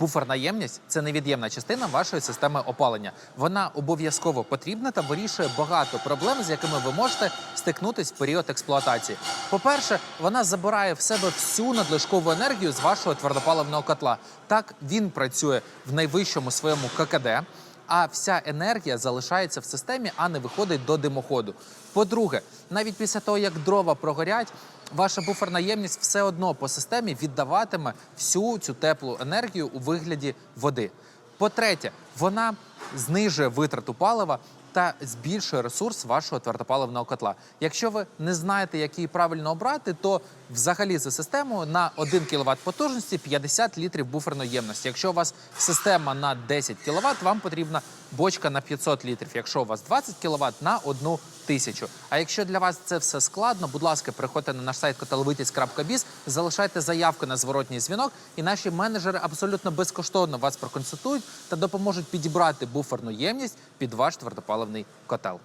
Буферна ємність це невід'ємна частина вашої системи опалення. Вона обов'язково потрібна та вирішує багато проблем, з якими ви можете стикнутись в період експлуатації. По-перше, вона забирає в себе всю надлишкову енергію з вашого твердопаливного котла. Так він працює в найвищому своєму ККД. А вся енергія залишається в системі, а не виходить до димоходу. По-друге, навіть після того, як дрова прогорять, ваша буферна ємність все одно по системі віддаватиме всю цю теплу енергію у вигляді води. По-третє, вона знижує витрату палива та збільшує ресурс вашого твердопаливного котла. Якщо ви не знаєте, який правильно обрати, то взагалі за системою на 1 кВт потужності 50 літрів буферної ємності. Якщо у вас система на 10 кВт, вам потрібна бочка на 500 літрів. Якщо у вас 20 кВт, на 1 тисячу. А якщо для вас це все складно, будь ласка, приходьте на наш сайт котелевитість.біз, залишайте заявку на зворотній дзвінок, і наші менеджери абсолютно безкоштовно вас проконсультують та допоможуть підібрати буферну ємність під ваш твердопаливний котел.